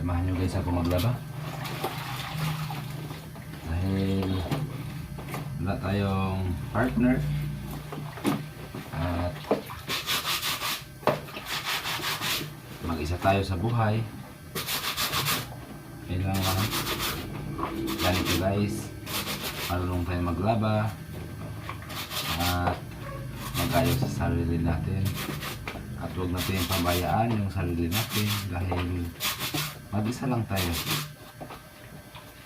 Samahan nyo guys ako maglaba. Dahil wala tayong partner. At mag-isa tayo sa buhay. Kailangan ganito guys. Marunong tayo maglaba. At mag-ayos sa sarili natin. At huwag natin pabayaan yung sarili natin dahil mag-isa lang tayo.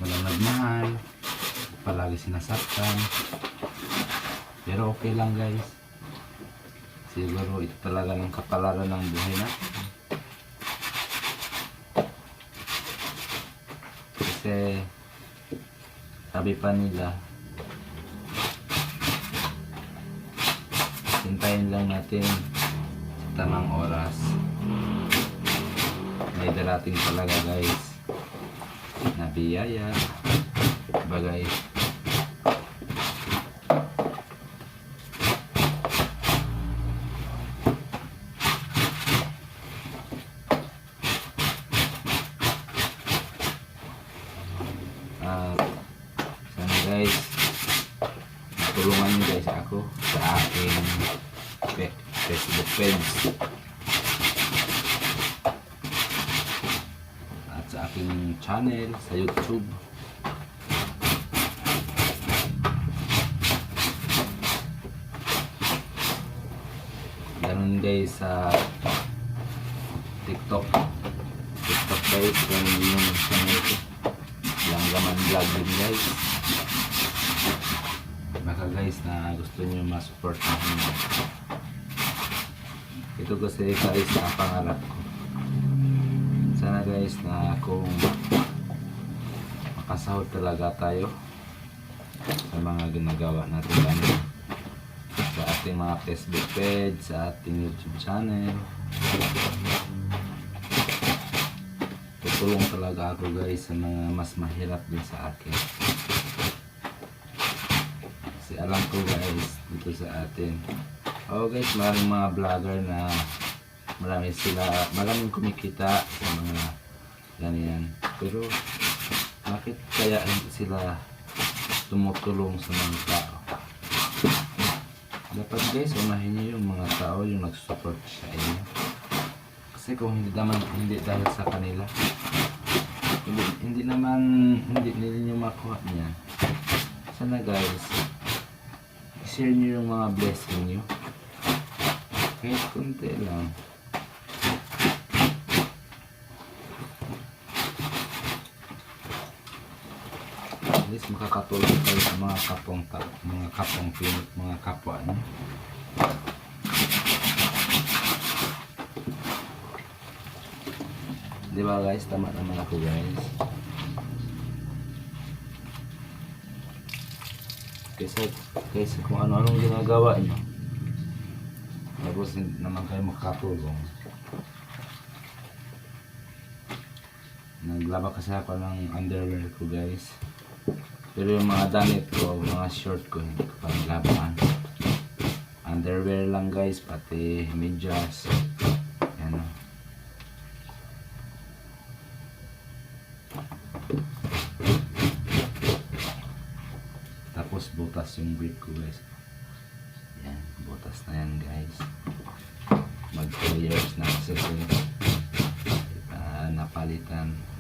Walang nagmahal, palagi sinasaktan. Pero okay lang guys. Siguro ito talaga ng kapalaran ng buhay natin. Kasi sabi pa nila hintayin lang natin sa tamang oras darating talaga guys. Na biyaya bagay. At sana guys tulungan nyo guys ako sa aking Facebook page at sa aking channel sa YouTube. Ganun guys sa TikTok. TikTok guys ganun yung channel ko. Lang laman vlog din guys. Baka guys na gusto nyo ma-support natin ito kasi guys ang pangarap ko sana guys na kung makasahod talaga tayo sa mga ginagawa natin ano, sa ating mga Facebook page, sa ating YouTube channel. Tutulong talaga ako guys sa mga mas mahirap din sa akin. Kasi alam ko guys dito sa atin. Oh guys maraming mga vlogger na marami sila maraming kumikita sa mga ganyan. Pero bakit kaya sila tumutulong sa mga tao? Dapat guys unahin niyo yung mga tao yung nagsusupport sa inyo. Kasi kung hindi naman hindi dahil sa kanila hindi, hindi naman hindi ninyo makuha niya. Sana guys share niyo yung mga blessing niyo. Kahit konti lang least makakatulong kayo sa mga kapong mga kapong pinit mga kapwa niyo Di ba guys? Tama naman ako guys. Kaysa, kaysa kung ano-anong ginagawa nyo. Tapos naman kayo makatulong. Naglaba kasi ako ng underwear ko guys. Pero yung mga damit ko, mga short ko, hindi ko pa. Underwear lang guys, pati medyas. Yan o. Tapos butas yung brief ko guys. Yan, butas na yan guys. Mag 2 years na kasi sila. Ah, napalitan.